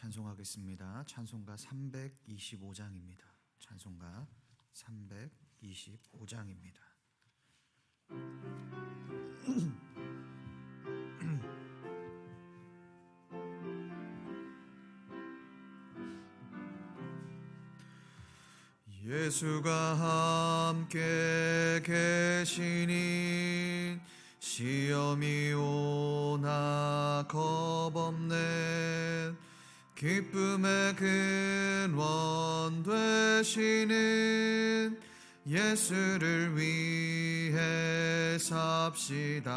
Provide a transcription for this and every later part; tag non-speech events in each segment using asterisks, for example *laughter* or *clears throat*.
찬송하겠습니다. 찬송가 325장입니다. 찬송가 325장입니다. *clears throat* 예수가 함께 계시니 시험이 오나 겁없네 기쁨의 근원 되시는 예수를 위해 삽시다.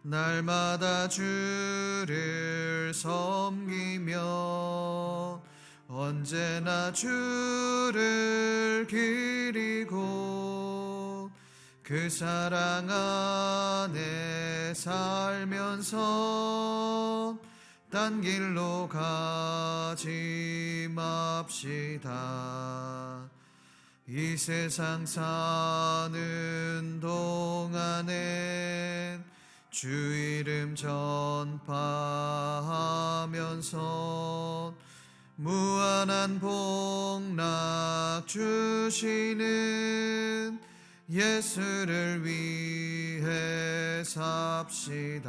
날마다 주를 섬기며 언제나 주를 기리고 그 사랑 안에 살면서 딴 길로 가지 맙시다. 이 세상 사는 동안엔 주 이름 전파하면서 무한한 복락 주시는 예수를 위해 삽시다.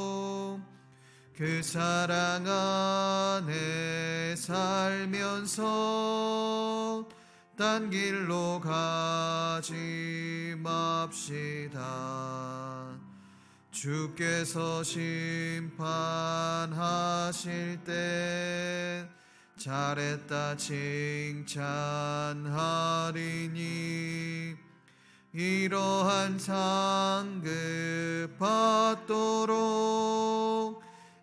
그 사랑 안에 살면서 딴 길로 가지 맙시다. 주께서 심판하실 때 잘했다 칭찬하리니 이러한 상급 받도록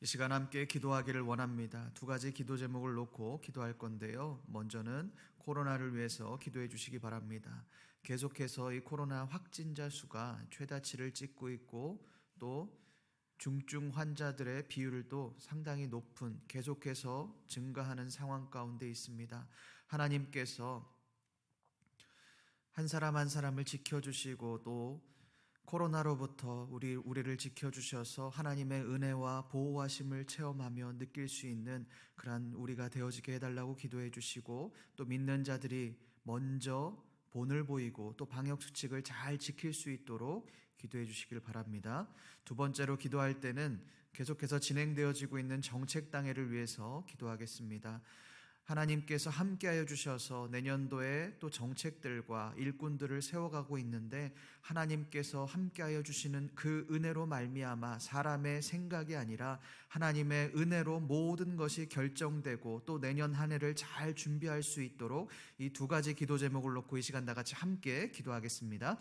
이 시간 함께 기도하기를 원합니다. 두 가지 기도 제목을 놓고 기도할 건데요. 먼저는 코로나를 위해서 기도해 주시기 바랍니다. 계속해서 이 코로나 확진자 수가 최다치를 찍고 있고 또 중증 환자들의 비율을 또 상당히 높은 계속해서 증가하는 상황 가운데 있습니다. 하나님께서 한 사람 한 사람을 지켜주시고 또 코로나로부터 우리 우리를 지켜 주셔서 하나님의 은혜와 보호하심을 체험하며 느낄 수 있는 그러한 우리가 되어지게 해 달라고 기도해 주시고 또 믿는 자들이 먼저 본을 보이고 또 방역 수칙을 잘 지킬 수 있도록 기도해 주시길 바랍니다. 두 번째로 기도할 때는 계속해서 진행되어지고 있는 정책 당해를 위해서 기도하겠습니다. 하나님께서 함께하여 주셔서 내년도에 또 정책들과 일꾼들을 세워가고 있는데 하나님께서 함께하여 주시는 그 은혜로 말미암아 사람의 생각이 아니라 하나님의 은혜로 모든 것이 결정되고 또 내년 한 해를 잘 준비할 수 있도록 이 두 가지 기도 제목을 놓고 이 시간 다 같이 함께 기도하겠습니다.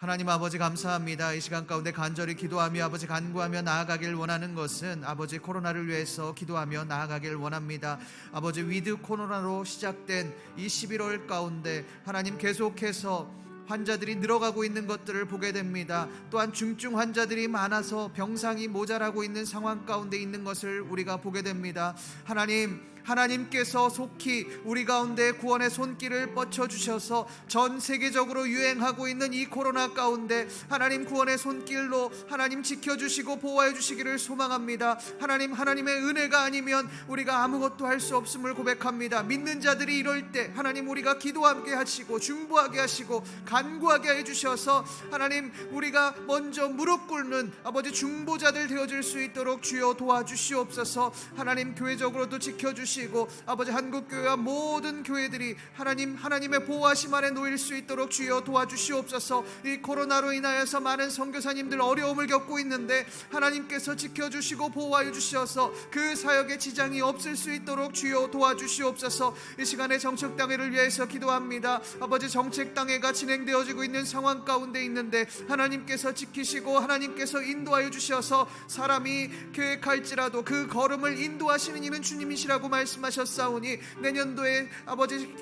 하나님 아버지 감사합니다. 이 시간 가운데 간절히 기도하며 아버지 간구하며 나아가길 원하는 것은 아버지 코로나를 위해서 기도하며 나아가길 원합니다. 아버지 위드 코로나로 시작된 이 11월 가운데 하나님 계속해서 환자들이 늘어가고 있는 것들을 보게 됩니다. 또한 중증 환자들이 많아서 병상이 모자라고 있는 상황 가운데 있는 것을 우리가 보게 됩니다. 하나님, 하나님께서 속히 우리 가운데 구원의 손길을 뻗쳐 주셔서 전 세계적으로 유행하고 있는 이 코로나 가운데 하나님 구원의 손길로 하나님 지켜 주시고 보호해 주시기를 소망합니다. 하나님 하나님의 은혜가 아니면 우리가 아무것도 할 수 없음을 고백합니다. 믿는 자들이 이럴 때 하나님 우리가 기도하게 하시고 중보하게 하시고 간구하게 해 주셔서 하나님 우리가 먼저 무릎 꿇는 아버지 중보자들 되어 질 수 있도록 주여 도와주시옵소서. 하나님 교회적으로도 지켜 주시 주시고 아버지 한국 교회와 모든 교회들이 하나님 하나님의 보호하심 아래 놓일 수 있도록 주여 도와주시옵소서. 이 코로나로 인하여서 많은 선교사님들 어려움을 겪고 있는데 하나님께서 지켜 주시고 보호하여 주셔서 그 사역에 지장이 없을 수 있도록 주여 도와주시옵소서. 이 시간에 정책 당회를 위해서 기도합니다. 아버지 정책 당회가 진행되어지고 있는 상황 가운데 있는데 하나님께서 지키시고 하나님께서 인도하여 주셔서 사람이 계획할지라도 그 걸음을 인도하시는 이는 주님이시라고 말씀. 말씀하셨사오니 내년도에 아버지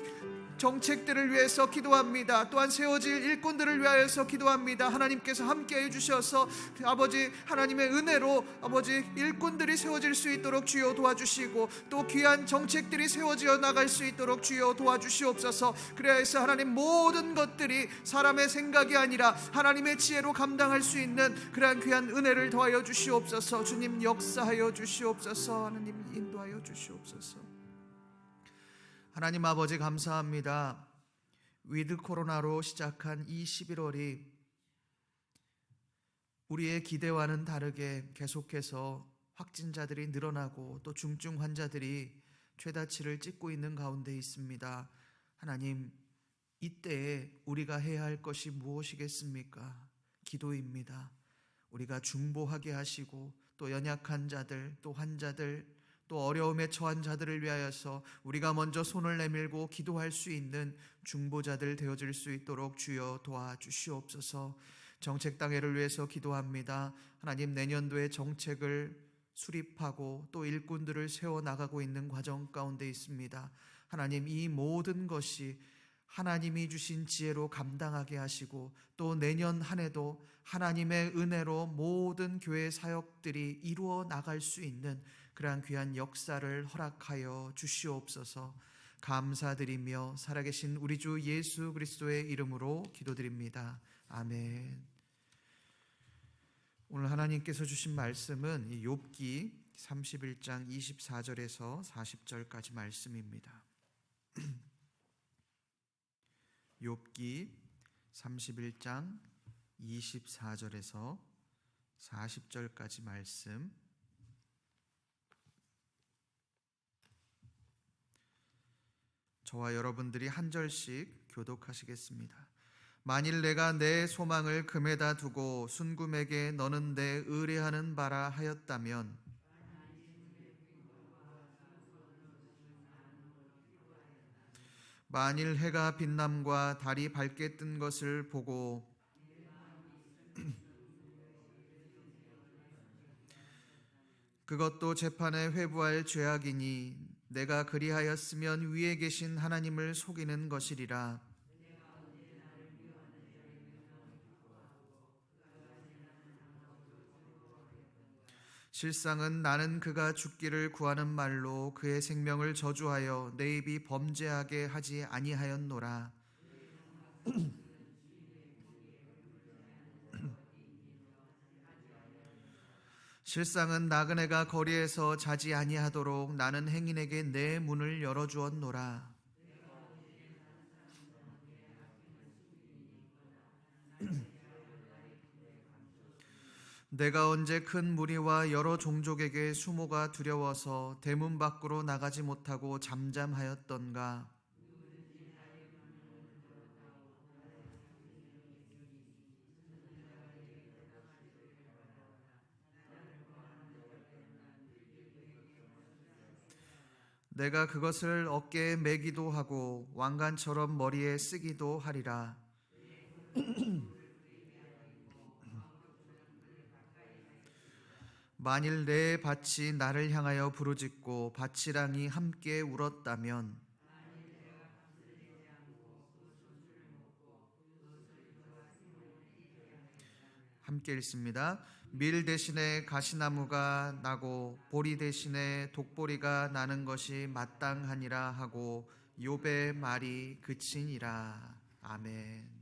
정책들을 위해서 기도합니다. 또한 세워질 일꾼들을 위하여서 기도합니다. 하나님께서 함께 해주셔서 아버지 하나님의 은혜로 아버지 일꾼들이 세워질 수 있도록 주여 도와주시고 또 귀한 정책들이 세워지어 나갈 수 있도록 주여 도와주시옵소서. 그래야 해서 하나님 모든 것들이 사람의 생각이 아니라 하나님의 지혜로 감당할 수 있는 그러한 귀한 은혜를 더하여 주시옵소서. 주님 역사하여 주시옵소서. 하나님 인도하여 주시옵소서. 하나님 아버지 감사합니다. 위드 코로나로 시작한 이 11월이 우리의 기대와는 다르게 계속해서 확진자들이 늘어나고 또 중증 환자들이 최다치를 찍고 있는 가운데 있습니다. 하나님, 이때에 우리가 해야 할 것이 무엇이겠습니까? 기도입니다. 우리가 중보하게 하시고 또 연약한 자들, 또 환자들, 또 어려움에 처한 자들을 위하여서 우리가 먼저 손을 내밀고 기도할 수 있는 중보자들 되어질 수 있도록 주여 도와주시옵소서. 정책 당회를 위해서 기도합니다. 하나님 내년도에 정책을 수립하고 또 일꾼들을 세워 나가고 있는 과정 가운데 있습니다. 하나님 이 모든 것이 하나님이 주신 지혜로 감당하게 하시고 또 내년 한 해도 하나님의 은혜로 모든 교회 사역들이 이루어 나갈 수 있는 그러한 귀한 역사를 허락하여 주시옵소서 감사드리며 살아계신 우리 주 예수 그리스도의 이름으로 기도드립니다. 아멘. 오늘 하나님께서 주신 말씀은 욥기 31장 24절에서 40절까지 말씀입니다. *clears throat* 욥기 31장 24절에서 40절까지 말씀 저와 여러분들이 한 절씩 교독하시겠습니다. 만일 내가 내 소망을 금에다 두고 순금에게 너는 내 의뢰하는 바라 하였다면 만일 해가 빛남과 달이 밝게 뜬 것을 보고 그것도 재판에 회부할 죄악이니 내가 그리하였으면 위에 계신 하나님을 속이는 것이리라. 실상은 나는 그가 죽기를 구하는 말로 그의 생명을 저주하여 내 입이 범죄하게 하지 아니하였노라. *clears throat* 실상은 나그네가 거리에서 자지 아니하도록 나는 행인에게 내 문을 열어 주었노라. *clears throat* 내가 언제 큰 무리와 여러 종족에게 수모가 두려워서 대문 밖으로 나가지 못하고 잠잠하였던가. 내가 그것을 어깨에 매기도 하고 왕관처럼 머리에 쓰기도 하리라. *clears throat* 만일 내 밭이 나를 향하여 부르짖고 밭이랑이 함께 울었다면 함께 읽습니다. 밀 대신에 가시나무가 나고 보리 대신에 독보리가 나는 것이 마땅하니라 하고 욥의 말이 그치니라. 아멘.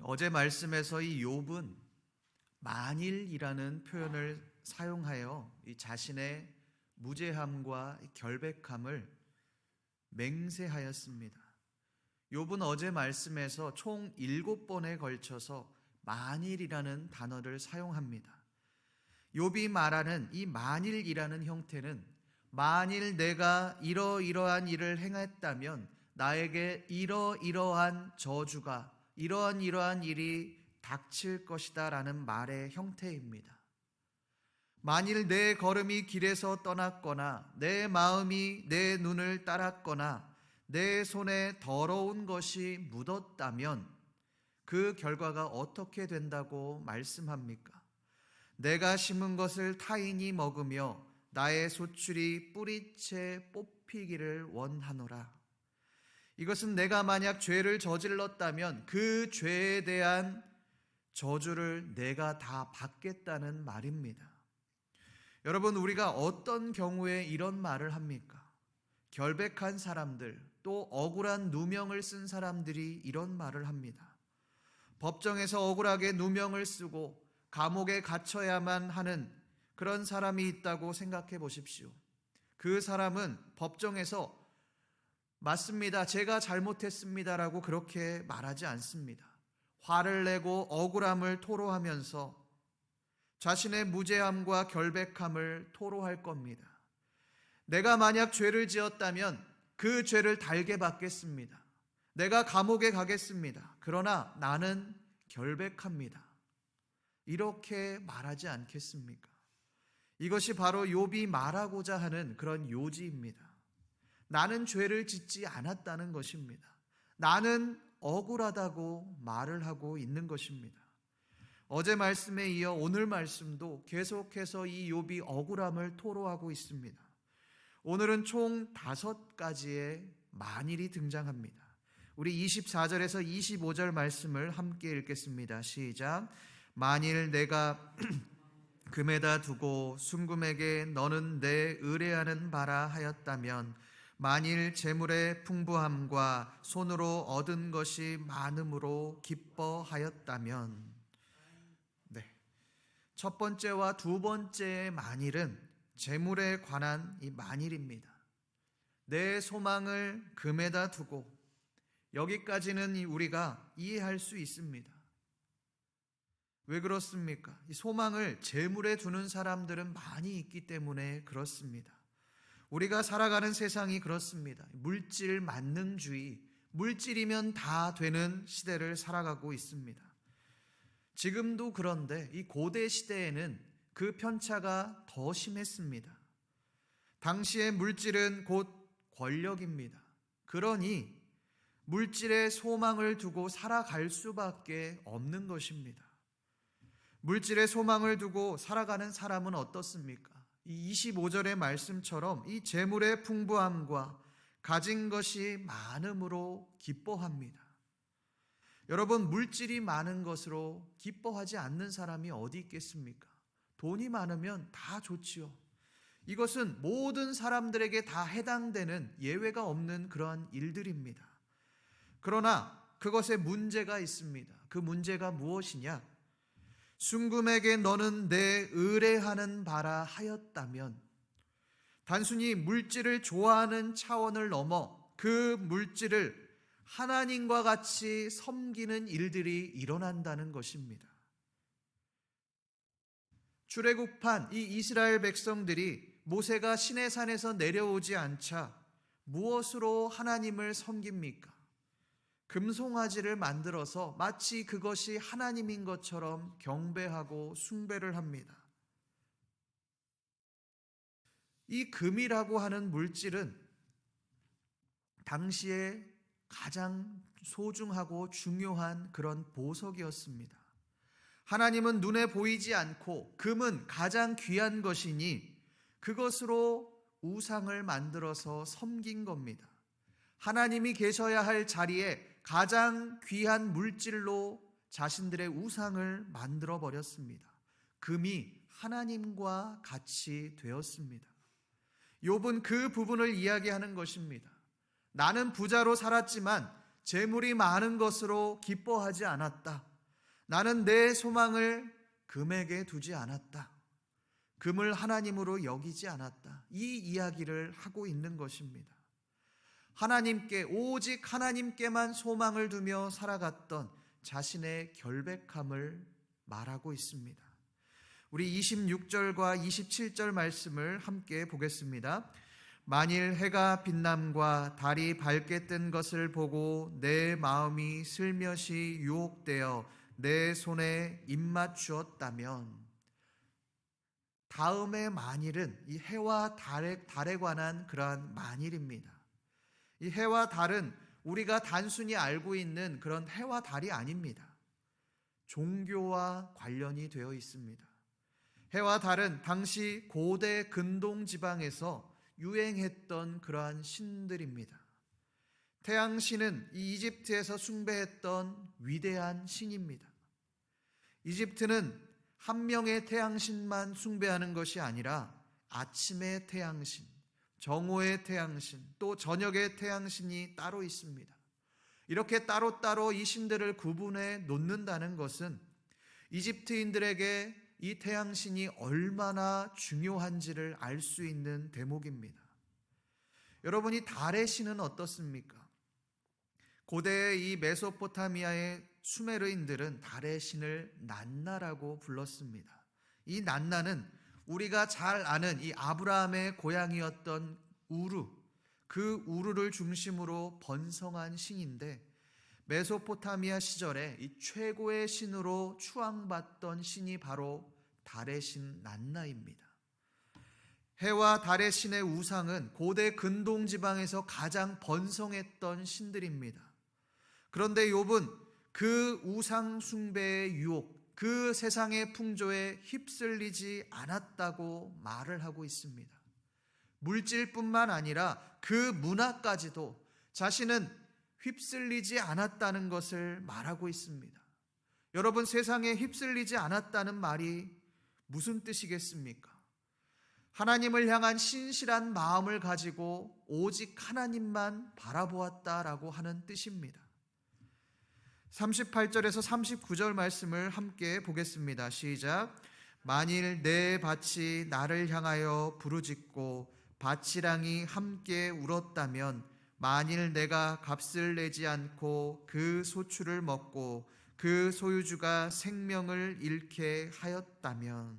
어제 말씀에서 이 욥은 만일이라는 표현을 사용하여 이 자신의 무죄함과 결백함을 맹세하였습니다. 욥은 어제 말씀에서 총 일곱 번에 걸쳐서 만일이라는 단어를 사용합니다. 욥이 말하는 이 만일이라는 형태는 만일 내가 이러이러한 일을 행했다면 나에게 이러이러한 저주가 이러한 이러한 일이 닥칠 것이다라는 말의 형태입니다. 만일 내 걸음이 길에서 떠났거나 내 마음이 내 눈을 따랐거나 내 손에 더러운 것이 묻었다면 그 결과가 어떻게 된다고 말씀합니까? 내가 심은 것을 타인이 먹으며 나의 소출이 뿌리채 뽑히기를 원하노라. 이것은 내가 만약 죄를 저질렀다면 그 죄에 대한 저주를 내가 다 받겠다는 말입니다. 여러분, 우리가 어떤 경우에 이런 말을 합니까? 결백한 사람들, 또 억울한 누명을 쓴 사람들이 이런 말을 합니다. 법정에서 억울하게 누명을 쓰고 감옥에 갇혀야만 하는 그런 사람이 있다고 생각해 보십시오. 그 사람은 법정에서 맞습니다. 제가 잘못했습니다라고 그렇게 말하지 않습니다. 화를 내고 억울함을 토로하면서 자신의 무죄함과 결백함을 토로할 겁니다. 내가 만약 죄를 지었다면 그 죄를 달게 받겠습니다. 내가 감옥에 가겠습니다. 그러나 나는 결백합니다. 이렇게 말하지 않겠습니까? 이것이 바로 욥이 말하고자 하는 그런 요지입니다. 나는 죄를 짓지 않았다는 것입니다. 나는 억울하다고 말을 하고 있는 것입니다. 어제 말씀에 이어 오늘 말씀도 계속해서 이 욥이 억울함을 토로하고 있습니다. 오늘은 총 다섯 가지의 만일이 등장합니다. 우리 24절에서 25절 말씀을 함께 읽겠습니다. 시작. 만일 내가 *clears throat* 금에다 두고 순금에게 너는 내 의뢰하는 바라 하였다면 만일 재물의 풍부함과 손으로 얻은 것이 많음으로 기뻐하였다면 네. 첫 번째와 두 번째의 만일은 재물에 관한 이 만일입니다. 내 소망을 금에다 두고 여기까지는 우리가 이해할 수 있습니다. 왜 그렇습니까? 이 소망을 재물에 두는 사람들은 많이 있기 때문에 그렇습니다. 우리가 살아가는 세상이 그렇습니다. 물질 만능주의, 물질이면 다 되는 시대를 살아가고 있습니다. 지금도 그런데 이 고대 시대에는 그 편차가 더 심했습니다. 당시의 물질은 곧 권력입니다. 그러니 물질에 소망을 두고 살아갈 수밖에 없는 것입니다. 물질에 소망을 두고 살아가는 사람은 어떻습니까? 이 25절의 말씀처럼 이 재물의 풍부함과 가진 것이 많음으로 기뻐합니다. 여러분, 물질이 많은 것으로 기뻐하지 않는 사람이 어디 있겠습니까? 돈이 많으면 다 좋지요. 이것은 모든 사람들에게 다 해당되는 예외가 없는 그러한 일들입니다. 그러나 그것에 문제가 있습니다. 그 문제가 무엇이냐? 순금에게 너는 내 의뢰하는 바라 하였다면 단순히 물질을 좋아하는 차원을 넘어 그 물질을 하나님과 같이 섬기는 일들이 일어난다는 것입니다. 출애굽한 이 이스라엘 백성들이 모세가 시내 산에서 내려오지 않자 무엇으로 하나님을 섬깁니까? 금송아지를 만들어서 마치 그것이 하나님인 것처럼 경배하고 숭배를 합니다. 이 금이라고 하는 물질은 당시에 가장 소중하고 중요한 그런 보석이었습니다. 하나님은 눈에 보이지 않고 금은 가장 귀한 것이니 그것으로 우상을 만들어서 섬긴 겁니다. 하나님이 계셔야 할 자리에 가장 귀한 물질로 자신들의 우상을 만들어 버렸습니다. 금이 하나님과 같이 되었습니다. 욥은 그 부분을 이야기하는 것입니다. 나는 부자로 살았지만 재물이 많은 것으로 기뻐하지 않았다. 나는 내 소망을 금에게 두지 않았다. 금을 하나님으로 여기지 않았다. 이 이야기를 하고 있는 것입니다. 하나님께 오직 하나님께만 소망을 두며 살아갔던 자신의 결백함을 말하고 있습니다. 우리 26절과 27절 말씀을 함께 보겠습니다. 만일 해가 빛남과 달이 밝게 뜬 것을 보고 내 마음이 슬며시 유혹되어 내 손에 입맞추었다면 다음의 만일은 이 해와 달에, 달에 관한 그러한 만일입니다. 이 해와 달은 우리가 단순히 알고 있는 그런 해와 달이 아닙니다. 종교와 관련이 되어 있습니다. 해와 달은 당시 고대 근동 지방에서 유행했던 그러한 신들입니다. 태양신은 이 이집트에서 숭배했던 위대한 신입니다. 이집트는 한 명의 태양신만 숭배하는 것이 아니라 아침의 태양신, 정오의 태양신, 또 저녁의 태양신이 따로 있습니다. 이렇게 따로따로 이 신들을 구분해 놓는다는 것은 이집트인들에게 이 태양신이 얼마나 중요한지를 알 수 있는 대목입니다. 여러분이 달의 신은 어떻습니까? 고대의 이 메소포타미아의 수메르인들은 달의 신을 난나라고 불렀습니다. 이 난나는 우리가 잘 아는 이 아브라함의 고향이었던 우르, 그 우르를 중심으로 번성한 신인데 메소포타미아 시절에 이 최고의 신으로 추앙받던 신이 바로 달의 신 난나입니다. 해와 달의 신의 우상은 고대 근동 지방에서 가장 번성했던 신들입니다. 그런데 욥은 그 우상 숭배의 유혹, 그 세상의 풍조에 휩쓸리지 않았다고 말을 하고 있습니다. 물질뿐만 아니라 그 문화까지도 자신은 휩쓸리지 않았다는 것을 말하고 있습니다. 여러분 세상에 휩쓸리지 않았다는 말이 무슨 뜻이겠습니까? 하나님을 향한 신실한 마음을 가지고 오직 하나님만 바라보았다라고 하는 뜻입니다. 38절에서 39절 말씀을 함께 보겠습니다. 시작. 만일 내 밭이 나를 향하여 부르짖고 밭이랑이 함께 울었다면 만일 내가 값을 내지 않고 그 소출을 먹고 그 소유주가 생명을 잃게 하였다면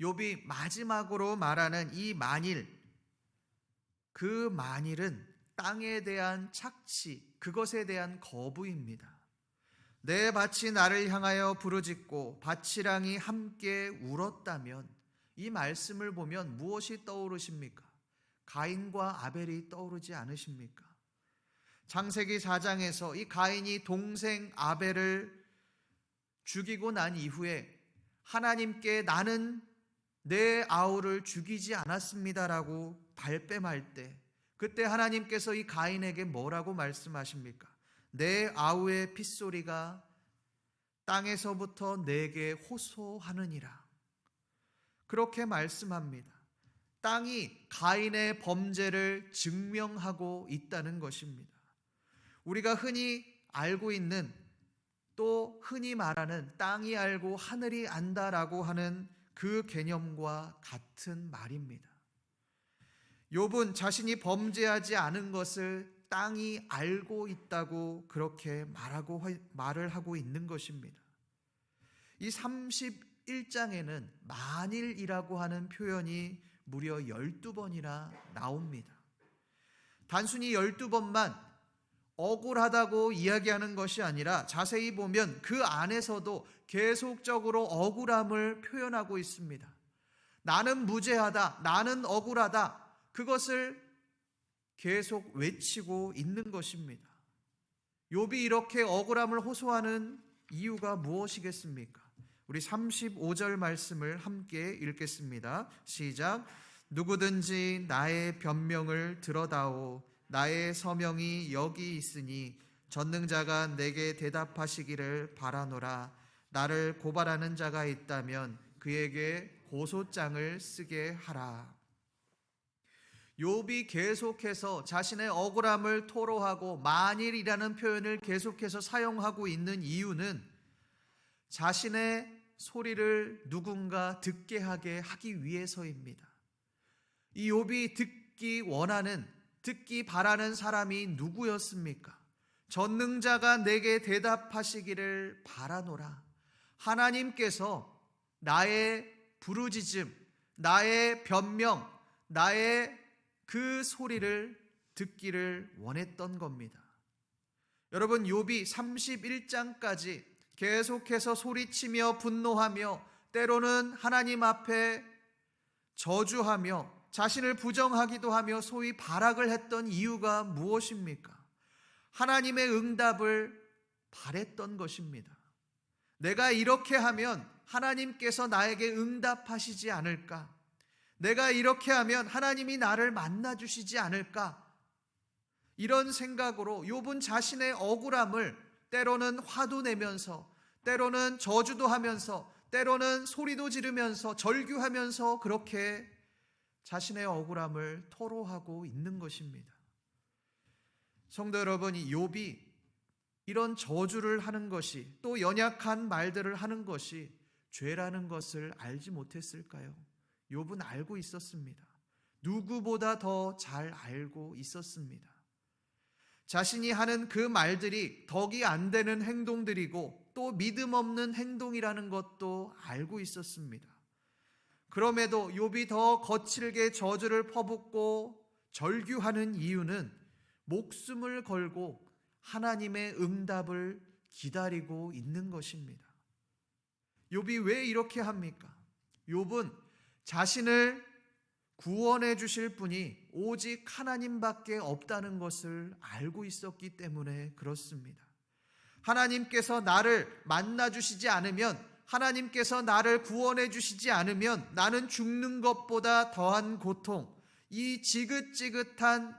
욥이 마지막으로 말하는 이 만일 그 만일은 땅에 대한 착취 그것에 대한 거부입니다. 내 밭이 나를 향하여 부르짖고 밭이랑이 함께 울었다면 이 말씀을 보면 무엇이 떠오르십니까? 가인과 아벨이 떠오르지 않으십니까? 창세기 4장에서 이 가인이 동생 아벨을 죽이고 난 이후에 하나님께 나는 내 아우를 죽이지 않았습니다라고 발뺌할 때 그때 하나님께서 이 가인에게 뭐라고 말씀하십니까? 내 아우의 핏소리가 땅에서부터 내게 호소하느니라. 그렇게 말씀합니다. 땅이 가인의 범죄를 증명하고 있다는 것입니다. 우리가 흔히 알고 있는 또 흔히 말하는 땅이 알고 하늘이 안다라고 하는 그 개념과 같은 말입니다. 욥은 자신이 범죄하지 않은 것을 땅이 알고 있다고 그렇게 말하고 말을 하고 있는 것입니다. 이 31장에는 만일이라고 하는 표현이 무려 12번이나 나옵니다. 단순히 12번만 억울하다고 이야기하는 것이 아니라 자세히 보면 그 안에서도 계속적으로 억울함을 표현하고 있습니다. 나는 무죄하다. 나는 억울하다. 그것을 계속 외치고 있는 것입니다. 욥이 이렇게 억울함을 호소하는 이유가 무엇이겠습니까? 우리 35절 말씀을 함께 읽겠습니다. 시작. 누구든지 나의 변명을 들어다오. 나의 서명이 여기 있으니 전능자가 내게 대답하시기를 바라노라 나를 고발하는 자가 있다면 그에게 고소장을 쓰게 하라. 욥이 계속해서 자신의 억울함을 토로하고 만일이라는 표현을 계속해서 사용하고 있는 이유는 자신의 소리를 누군가 듣게 하게 하기 위해서입니다. 이 욥이 듣기 원하는 듣기 바라는 사람이 누구였습니까? 전능자가 내게 대답하시기를 바라노라. 하나님께서 나의 부르짖음, 나의 변명, 나의 그 소리를 듣기를 원했던 겁니다. 여러분 욥이 31장까지 계속해서 소리치며 분노하며 때로는 하나님 앞에 저주하며 자신을 부정하기도 하며 소위 발악을 했던 이유가 무엇입니까? 하나님의 응답을 바랬던 것입니다. 내가 이렇게 하면 하나님께서 나에게 응답하시지 않을까? 내가 이렇게 하면 하나님이 나를 만나 주시지 않을까? 이런 생각으로 욥은 자신의 억울함을 때로는 화도 내면서 때로는 저주도 하면서 때로는 소리도 지르면서 절규하면서 그렇게 자신의 억울함을 토로하고 있는 것입니다. 성도 여러분, 이 욥이 이런 저주를 하는 것이 또 연약한 말들을 하는 것이 죄라는 것을 알지 못했을까요? 욥은 알고 있었습니다. 누구보다 더 잘 알고 있었습니다. 자신이 하는 그 말들이 덕이 안 되는 행동들이고 또 믿음 없는 행동이라는 것도 알고 있었습니다. 그럼에도 욥이 더 거칠게 저주를 퍼붓고 절규하는 이유는 목숨을 걸고 하나님의 응답을 기다리고 있는 것입니다. 욥이 왜 이렇게 합니까? 욥은 자신을 구원해 주실 분이 오직 하나님밖에 없다는 것을 알고 있었기 때문에 그렇습니다. 하나님께서 나를 만나 주시지 않으면 하나님께서 나를 구원해 주시지 않으면 나는 죽는 것보다 더한 고통, 이 지긋지긋한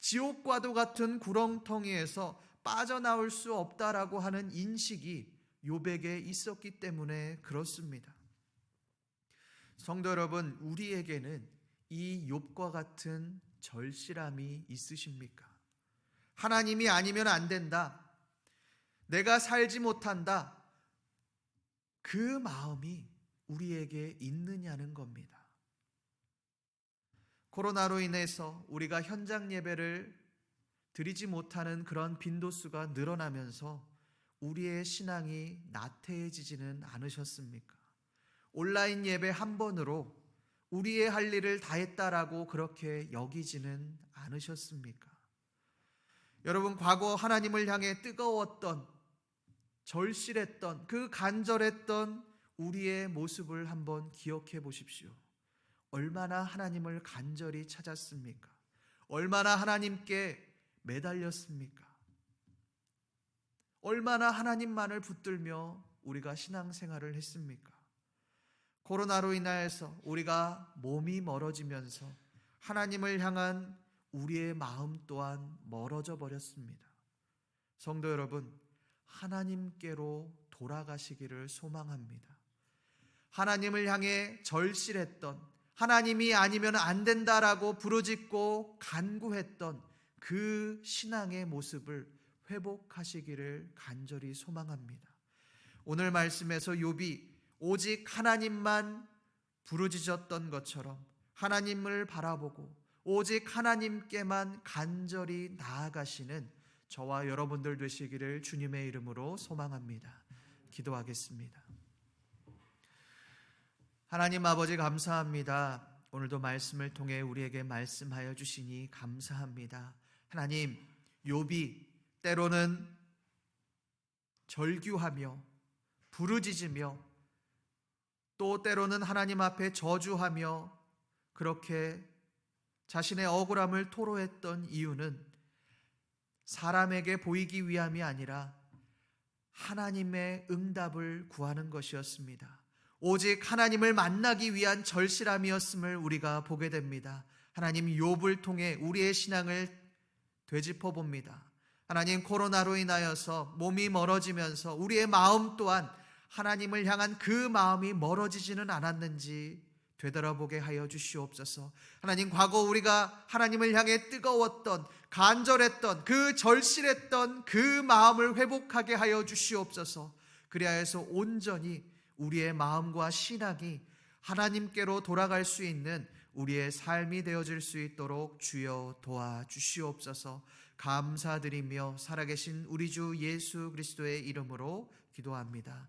지옥과도 같은 구렁텅이에서 빠져나올 수 없다라고 하는 인식이 욥에게 있었기 때문에 그렇습니다. 성도 여러분, 우리에게는 이 욥과 같은 절실함이 있으십니까? 하나님이 아니면 안 된다. 내가 살지 못한다. 그 마음이 우리에게 있느냐는 겁니다. 코로나로 인해서 우리가 현장 예배를 드리지 못하는 그런 빈도수가 늘어나면서 우리의 신앙이 나태해지지는 않으셨습니까? 온라인 예배 한 번으로 우리의 할 일을 다 했다라고 그렇게 여기지는 않으셨습니까? 여러분, 과거 하나님을 향해 뜨거웠던, 절실했던, 그 간절했던 우리의 모습을 한번 기억해 보십시오. 얼마나 하나님을 간절히 찾았습니까? 얼마나 하나님께 매달렸습니까? 얼마나 하나님만을 붙들며 우리가 신앙생활을 했습니까? 코로나로 인하여서 우리가 몸이 멀어지면서 하나님을 향한 우리의 마음 또한 멀어져 버렸습니다. 성도 여러분, 하나님께로 돌아가시기를 소망합니다. 하나님을 향해 절실했던 하나님이 아니면 안 된다라고 부르짖고 간구했던 그 신앙의 모습을 회복하시기를 간절히 소망합니다. 오늘 말씀에서 욥이 오직 하나님만 부르짖었던 것처럼 하나님을 바라보고 오직 하나님께만 간절히 나아가시는 저와 여러분들 되시기를 주님의 이름으로 소망합니다. 기도하겠습니다. 하나님 아버지 감사합니다. 오늘도 말씀을 통해 우리에게 말씀하여 주시니 감사합니다. 하나님, 욥이 때로는 절규하며 부르짖으며 또 때로는 하나님 앞에 저주하며 그렇게 자신의 억울함을 토로했던 이유는 사람에게 보이기 위함이 아니라 하나님의 응답을 구하는 것이었습니다. 오직 하나님을 만나기 위한 절실함이었음을 우리가 보게 됩니다. 하나님 욥을 통해 우리의 신앙을 되짚어 봅니다. 하나님 코로나로 인하여서 몸이 멀어지면서 우리의 마음 또한 하나님을 향한 그 마음이 멀어지지는 않았는지 되돌아보게 하여 주시옵소서. 하나님 과거 우리가 하나님을 향해 뜨거웠던 간절했던 그 절실했던 그 마음을 회복하게 하여 주시옵소서. 그리하여서 온전히 우리의 마음과 신앙이 하나님께로 돌아갈 수 있는 우리의 삶이 되어질 수 있도록 주여 도와 주시옵소서. 감사드리며 살아계신 우리 주 예수 그리스도의 이름으로 기도합니다.